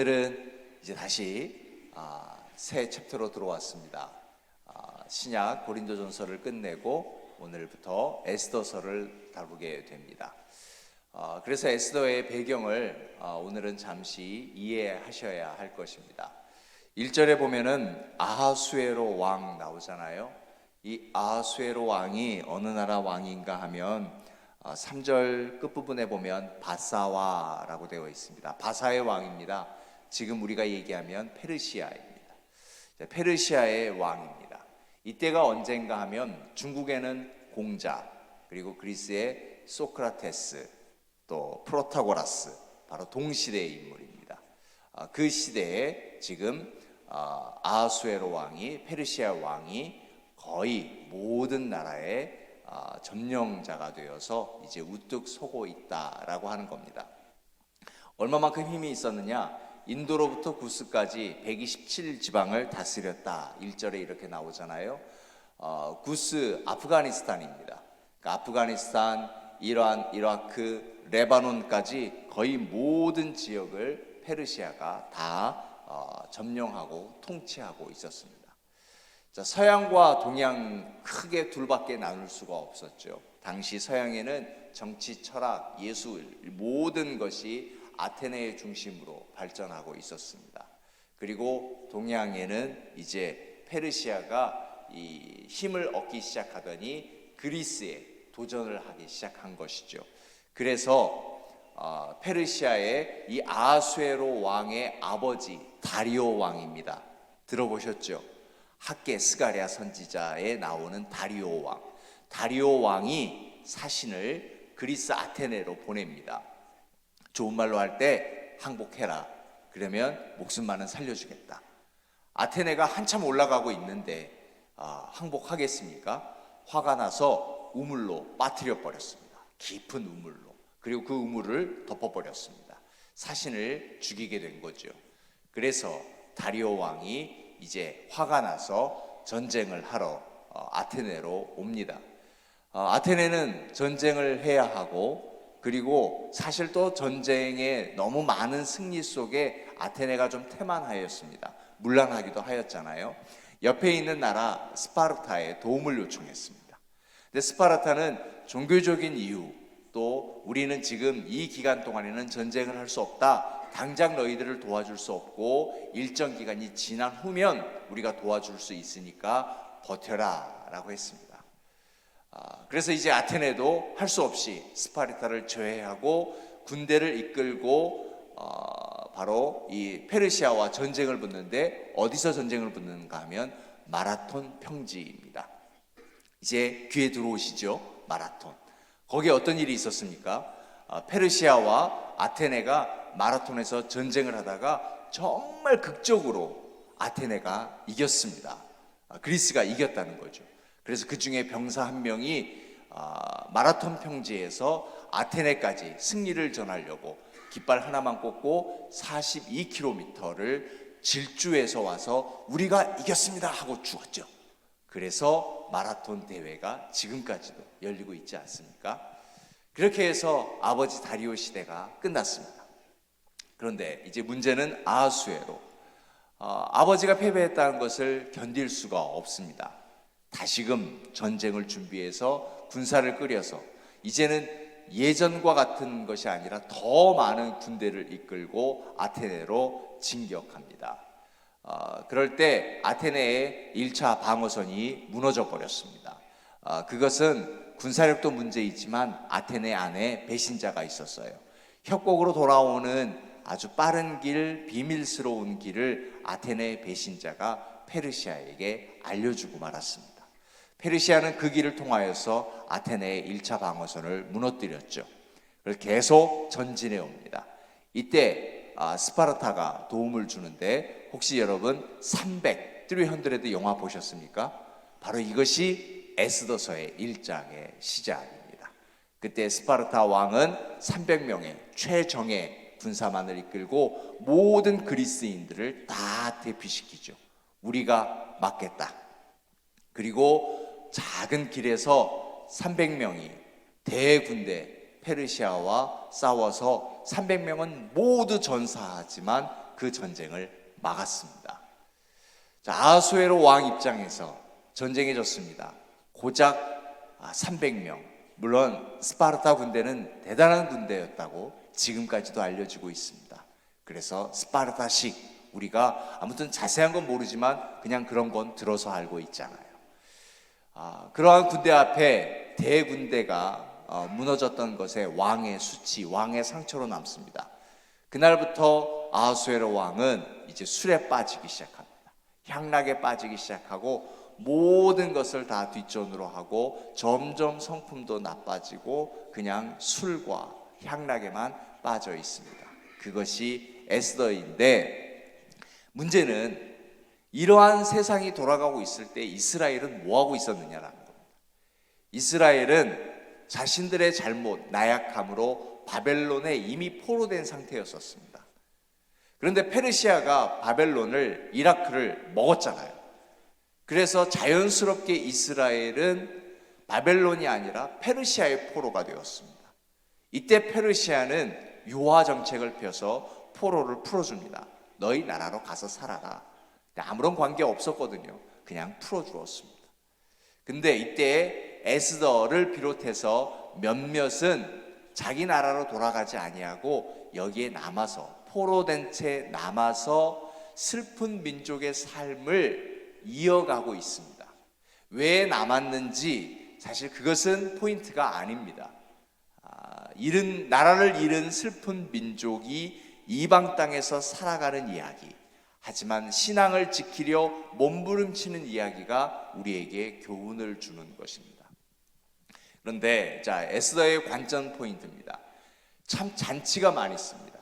오늘은 이제 다시 아, 새 챕터로 들어왔습니다. 아, 신약 고린도전서를 끝내고 오늘부터 에스더서를 다루게 됩니다. 아, 그래서 에스더의 배경을 아, 오늘은 잠시 이해하셔야 할 것입니다. 1절에 보면은 아하수에로 왕 나오잖아요. 이 아하수에로 왕이 어느 나라 왕인가 하면 3절 끝부분에 보면 바사와라고 되어 있습니다. 바사의 왕입니다. 지금 우리가 얘기하면 페르시아입니다. 자, 페르시아의 왕입니다. 이때가 언젠가 하면 중국에는 공자 그리고 그리스의 소크라테스 또 프로타고라스 바로 동시대의 인물입니다. 아, 그 시대에 지금 아, 아하수에로 왕이 페르시아 왕이 거의 모든 나라의 아, 점령자가 되어서 이제 우뚝 서고 있다라고 하는 겁니다. 얼마만큼 힘이 있었느냐? 인도로부터 구스까지 127 지방을 다스렸다. 1절에 이렇게 나오잖아요. 어, 구스 아프가니스탄입니다. 그러니까 아프가니스탄, 이란, 이라크, 레바논까지 거의 모든 지역을 페르시아가 다 어, 점령하고 통치하고 있었습니다. 자, 서양과 동양 크게 둘밖에 나눌 수가 없었죠. 당시 서양에는 정치, 철학, 예술 모든 것이 아테네의 중심으로 발전하고 있었습니다. 그리고 동양에는 이제 페르시아가 이 힘을 얻기 시작하더니 그리스에 도전을 하기 시작한 것이죠. 그래서 어, 페르시아의 이 아수에로 왕의 아버지 다리오 왕입니다. 들어보셨죠? 학계 스가랴 선지자에 나오는 다리오 왕. 다리오 왕이 사신을 그리스 아테네로 보냅니다. 좋은 말로 할 때 항복해라. 그러면 목숨만은 살려주겠다. 아테네가 한참 올라가고 있는데 아, 항복하겠습니까? 화가 나서 우물로 빠뜨려 버렸습니다. 깊은 우물로. 그리고 그 우물을 덮어버렸습니다. 사신을 죽이게 된 거죠. 그래서 다리오 왕이 이제 화가 나서 전쟁을 하러 어, 아테네로 옵니다. 어, 아테네는 전쟁을 해야 하고 그리고 사실 또 전쟁에 너무 많은 승리 속에 아테네가 좀 태만하였습니다. 물란하기도 하였잖아요. 옆에 있는 나라 스파르타에 도움을 요청했습니다. 근데 스파르타는 종교적인 이유 또 우리는 지금 이 기간 동안에는 전쟁을 할 수 없다. 당장 너희들을 도와줄 수 없고 일정 기간이 지난 후면 우리가 도와줄 수 있으니까 버텨라 라고 했습니다. 아, 그래서 이제 아테네도 할 수 없이 스파르타를 제외하고 군대를 이끌고 어, 바로 이 페르시아와 전쟁을 붙는데 어디서 전쟁을 붙는가 하면 마라톤 평지입니다. 이제 귀에 들어오시죠? 마라톤. 거기에 어떤 일이 있었습니까? 아, 페르시아와 아테네가 마라톤에서 전쟁을 하다가 정말 극적으로 아테네가 이겼습니다. 아, 그리스가 이겼다는 거죠. 그래서 그 중에 병사 한 명이 아, 마라톤 평지에서 아테네까지 승리를 전하려고 깃발 하나만 꽂고 42km를 질주해서 와서 우리가 이겼습니다 하고 죽었죠. 그래서 마라톤 대회가 지금까지도 열리고 있지 않습니까? 그렇게 해서 아버지 다리오 시대가 끝났습니다. 그런데 이제 문제는 아하수에로 어, 아버지가 패배했다는 것을 견딜 수가 없습니다. 다시금 전쟁을 준비해서 군사를 끌여서 이제는 예전과 같은 것이 아니라 더 많은 군대를 이끌고 아테네로 진격합니다. 어, 그럴 때 아테네의 1차 방어선이 무너져 버렸습니다. 어, 그것은 군사력도 문제이지만 아테네 안에 배신자가 있었어요. 협곡으로 돌아오는 아주 빠른 길, 비밀스러운 길을 아테네 배신자가 페르시아에게 알려주고 말았습니다. 페르시아는 그 길을 통하여서 아테네의 1차 방어선을 무너뜨렸죠. 그래서 계속 전진해 옵니다. 이때 아, 스파르타가 도움을 주는데 혹시 여러분 300, 300 영화 보셨습니까? 바로 이것이 에스더서의 1장의 시작입니다. 그때 스파르타 왕은 300명의 최정예 군사만을 이끌고 모든 그리스인들을 다 대피시키죠. 우리가 막겠다. 그리고 작은 길에서 300명이 대군대 페르시아와 싸워서 300명은 모두 전사하지만 그 전쟁을 막았습니다. 자, 아하수에로 왕 입장에서 전쟁에 졌습니다. 고작 300명. 물론 스파르타 군대는 대단한 군대였다고 지금까지도 알려지고 있습니다. 그래서 스파르타식 우리가 아무튼 자세한 건 모르지만 그냥 그런 건 들어서 알고 있잖아요. 아, 그러한 군대 앞에 대군대가 어, 무너졌던 것에 왕의 수치, 왕의 상처로 남습니다. 그날부터 아하수에로 왕은 이제 술에 빠지기 시작합니다. 향락에 빠지기 시작하고 모든 것을 다 뒷전으로 하고 점점 성품도 나빠지고 그냥 술과 향락에만 빠져 있습니다. 그것이 에스더인데 문제는 이러한 세상이 돌아가고 있을 때 이스라엘은 뭐 하고 있었느냐라는 겁니다. 이스라엘은 자신들의 잘못, 나약함으로 바벨론에 이미 포로된 상태였었습니다. 그런데 페르시아가 바벨론을 이라크를 먹었잖아요. 그래서 자연스럽게 이스라엘은 바벨론이 아니라 페르시아의 포로가 되었습니다. 이때 페르시아는 유화 정책을 펴서 포로를 풀어줍니다. 너희 나라로 가서 살아라. 아무런 관계 없었거든요. 그냥 풀어주었습니다. 근데 이때 에스더를 비롯해서 몇몇은 자기 나라로 돌아가지 아니하고 여기에 남아서 포로 된 채 남아서 슬픈 민족의 삶을 이어가고 있습니다. 왜 남았는지 사실 그것은 포인트가 아닙니다. 아, 잃은 나라를 잃은 슬픈 민족이 이방 땅에서 살아가는 이야기. 하지만 신앙을 지키려 몸부림치는 이야기가 우리에게 교훈을 주는 것입니다. 그런데 자 에스더의 관전 포인트입니다. 참 잔치가 많이 있습니다.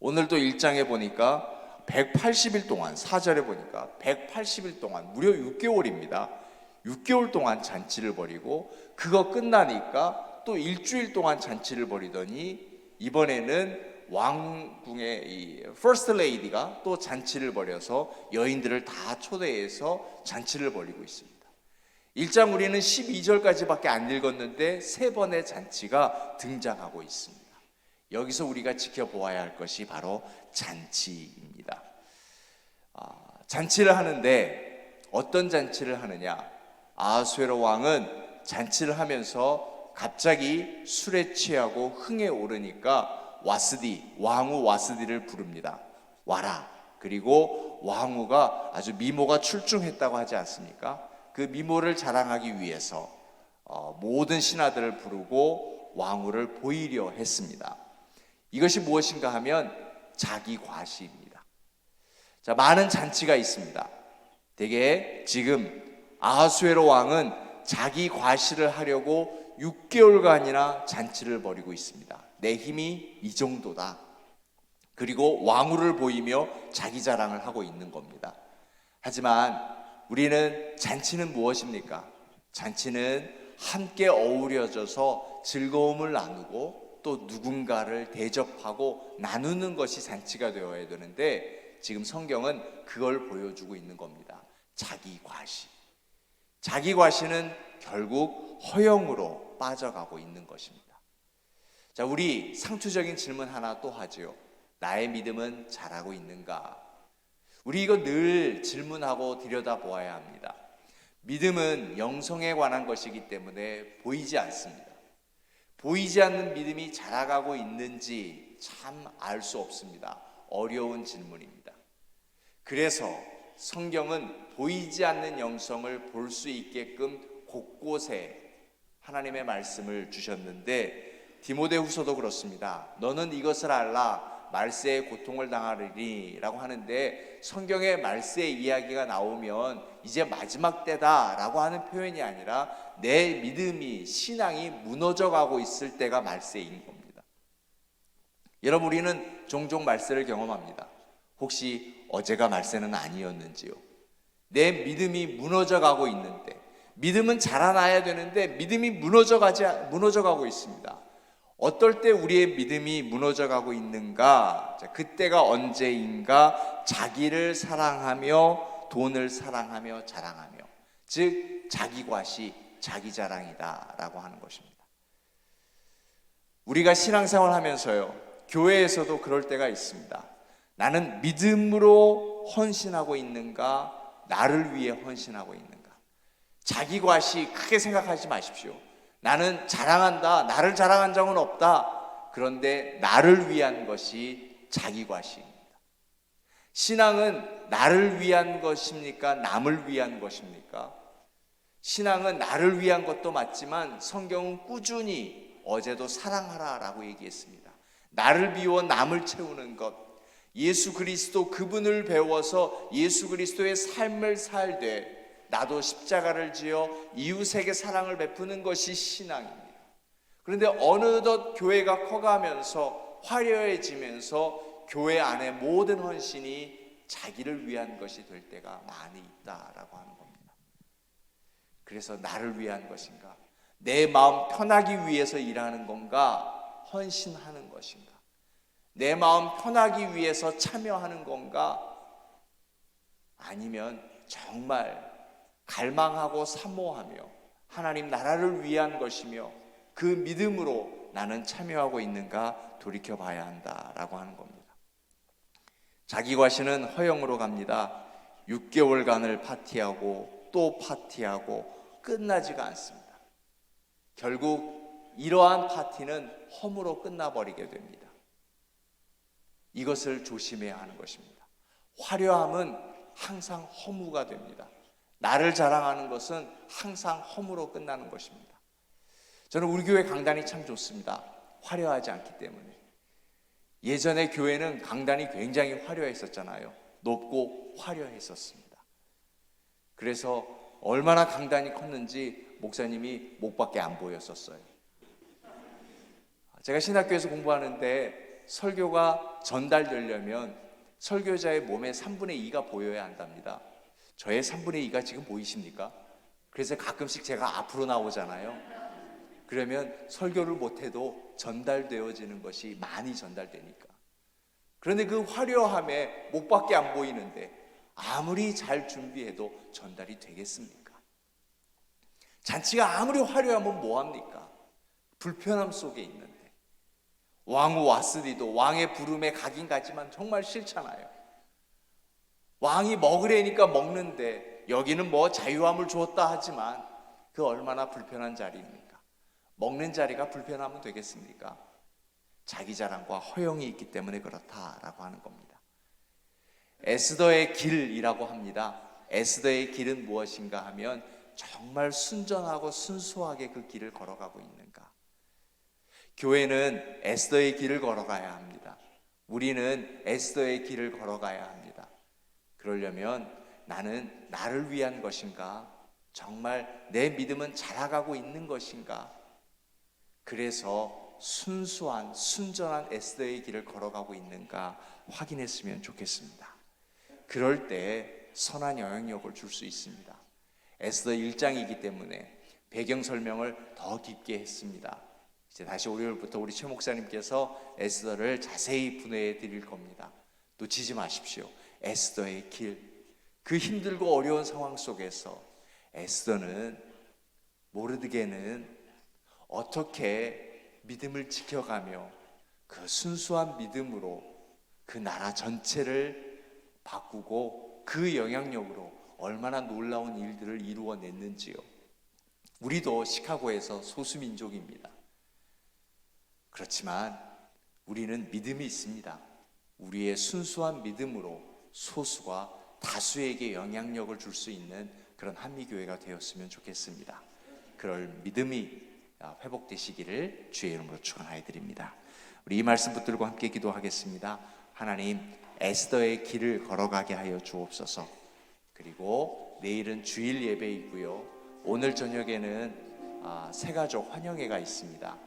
오늘도 일장에 보니까 180일 동안 사절에 보니까 180일 동안 무려 6개월입니다. 6개월 동안 잔치를 벌이고 그거 끝나니까 또 일주일 동안 잔치를 벌이더니 이번에는 왕궁의 이 퍼스트 레이디가 또 잔치를 벌여서 여인들을 다 초대해서 잔치를 벌이고 있습니다. 1장 우리는 12절까지밖에 안 읽었는데 세 번의 잔치가 등장하고 있습니다. 여기서 우리가 지켜보아야 할 것이 바로 잔치입니다. 아, 잔치를 하는데 어떤 잔치를 하느냐? 아수에로 왕은 잔치를 하면서 갑자기 술에 취하고 흥에 오르니까 와스디 왕후 와스디를 부릅니다. 와라. 그리고 왕후가 아주 미모가 출중했다고 하지 않습니까? 그 미모를 자랑하기 위해서 어, 모든 신하들을 부르고 왕후를 보이려 했습니다. 이것이 무엇인가 하면 자기 과시입니다. 자, 많은 잔치가 있습니다. 대개 지금 아하수에로 왕은 자기 과시를 하려고 6개월간이나 잔치를 벌이고 있습니다. 내 힘이 이 정도다. 그리고 왕후를 보이며 자기 자랑을 하고 있는 겁니다. 하지만 우리는 잔치는 무엇입니까? 잔치는 함께 어우러져서 즐거움을 나누고 또 누군가를 대접하고 나누는 것이 잔치가 되어야 되는데 지금 성경은 그걸 보여주고 있는 겁니다. 자기 과시. 자기 과시는 결국 허영으로 빠져가고 있는 것입니다. 자, 우리 상투적인 질문 하나 또 하지요. 나의 믿음은 잘하고 있는가? 우리 이거 늘 질문하고 들여다보아야 합니다. 믿음은 영성에 관한 것이기 때문에 보이지 않습니다. 보이지 않는 믿음이 자라가고 있는지 참 알 수 없습니다. 어려운 질문입니다. 그래서 성경은 보이지 않는 영성을 볼 수 있게끔 곳곳에 하나님의 말씀을 주셨는데 디모데후서도 그렇습니다. 너는 이것을 알라 말세의 고통을 당하리라고 하는데 성경에 말세의 이야기가 나오면 이제 마지막 때다라고 하는 표현이 아니라 내 믿음이 신앙이 무너져 가고 있을 때가 말세인 겁니다. 여러분 우리는 종종 말세를 경험합니다. 혹시 어제가 말세는 아니었는지요? 내 믿음이 무너져 가고 있는데 믿음은 자라나야 되는데 믿음이 무너져 가지 무너져 가고 있습니다. 어떨 때 우리의 믿음이 무너져 가고 있는가? 자, 그때가 언제인가? 자기를 사랑하며 돈을 사랑하며 자랑하며 즉 자기 과시, 자기 자랑이다라고 하는 것입니다. 우리가 신앙생활 하면서요. 교회에서도 그럴 때가 있습니다. 나는 믿음으로 헌신하고 있는가? 나를 위해 헌신하고 있는가? 자기 과시 크게 생각하지 마십시오. 나는 자랑한다. 나를 자랑한 적은 없다. 그런데 나를 위한 것이 자기 과시입니다. 신앙은 나를 위한 것입니까? 남을 위한 것입니까? 신앙은 나를 위한 것도 맞지만 성경은 꾸준히 어제도 사랑하라 라고 얘기했습니다. 나를 비워 남을 채우는 것. 예수 그리스도 그분을 배워서 예수 그리스도의 삶을 살되 나도 십자가를 지어 이웃에게 사랑을 베푸는 것이 신앙입니다. 그런데 어느덧 교회가 커가면서 화려해지면서 교회 안에 모든 헌신이 자기를 위한 것이 될 때가 많이 있다라고 하는 겁니다. 그래서 나를 위한 것인가? 내 마음 편하기 위해서 일하는 건가? 헌신하는 것인가? 내 마음 편하기 위해서 참여하는 건가? 아니면 정말 갈망하고 사모하며 하나님 나라를 위한 것이며 그 믿음으로 나는 참여하고 있는가 돌이켜 봐야 한다라고 하는 겁니다. 자기 과시는 허영으로 갑니다. 6개월간을 파티하고 또 파티하고 끝나지가 않습니다. 결국 이러한 파티는 허무로 끝나버리게 됩니다. 이것을 조심해야 하는 것입니다. 화려함은 항상 허무가 됩니다. 나를 자랑하는 것은 항상 허무로 끝나는 것입니다. 저는 우리 교회 강단이 참 좋습니다. 화려하지 않기 때문에. 예전에 교회는 강단이 굉장히 화려했었잖아요. 높고 화려했었습니다. 그래서 얼마나 강단이 컸는지 목사님이 목밖에 안 보였었어요. 제가 신학교에서 공부하는데 설교가 전달되려면 설교자의 몸의 3분의 2가 보여야 한답니다. 저의 3분의 2가 지금 보이십니까? 그래서 가끔씩 제가 앞으로 나오잖아요. 그러면 설교를 못해도 전달되어지는 것이 많이 전달되니까. 그런데 그 화려함에 목밖에 안 보이는데 아무리 잘 준비해도 전달이 되겠습니까? 잔치가 아무리 화려하면 뭐합니까? 불편함 속에 있는데. 왕후 왔으리도 왕의 부름에 가긴 가지만 정말 싫잖아요. 왕이 먹으려니까 먹는데 여기는 뭐 자유함을 주었다 하지만 그 얼마나 불편한 자리입니까? 먹는 자리가 불편하면 되겠습니까? 자기 자랑과 허영이 있기 때문에 그렇다라고 하는 겁니다. 에스더의 길이라고 합니다. 에스더의 길은 무엇인가 하면 정말 순전하고 순수하게 그 길을 걸어가고 있는가. 교회는 에스더의 길을 걸어가야 합니다. 우리는 에스더의 길을 걸어가야 합니다. 그러려면 나는 나를 위한 것인가? 정말 내 믿음은 자라가고 있는 것인가? 그래서 순수한 순전한 에스더의 길을 걸어가고 있는가 확인했으면 좋겠습니다. 그럴 때 선한 영향력을 줄 수 있습니다. 에스더 1장이기 때문에 배경 설명을 더 깊게 했습니다. 이제 다시 월요일부터 우리 최 목사님께서 에스더를 자세히 분해해 드릴 겁니다. 놓치지 마십시오. 에스더의 길. 그 힘들고 어려운 상황 속에서 에스더는 모르드게는 어떻게 믿음을 지켜가며 그 순수한 믿음으로 그 나라 전체를 바꾸고 그 영향력으로 얼마나 놀라운 일들을 이루어냈는지요. 우리도 시카고에서 소수민족입니다. 그렇지만 우리는 믿음이 있습니다. 우리의 순수한 믿음으로 소수가 다수에게 영향력을 줄 수 있는 그런 한미교회가 되었으면 좋겠습니다. 그럴 믿음이 회복되시기를 주의 이름으로 축원하여 드립니다. 우리 이 말씀 붙들고 함께 기도하겠습니다. 하나님 에스더의 길을 걸어가게 하여 주옵소서. 그리고 내일은 주일 예배 있고요. 오늘 저녁에는 새가족 환영회가 있습니다.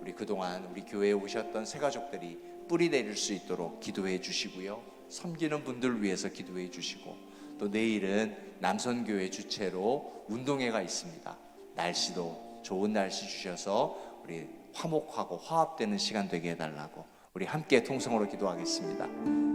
우리 그동안 우리 교회에 오셨던 새가족들이 뿌리 내릴 수 있도록 기도해 주시고요. 섬기는 분들 위해서 기도해 주시고 또 내일은 남선교회 주최로 운동회가 있습니다. 날씨도 좋은 날씨 주셔서 우리 화목하고 화합되는 시간 되게 해달라고 우리 함께 통성으로 기도하겠습니다.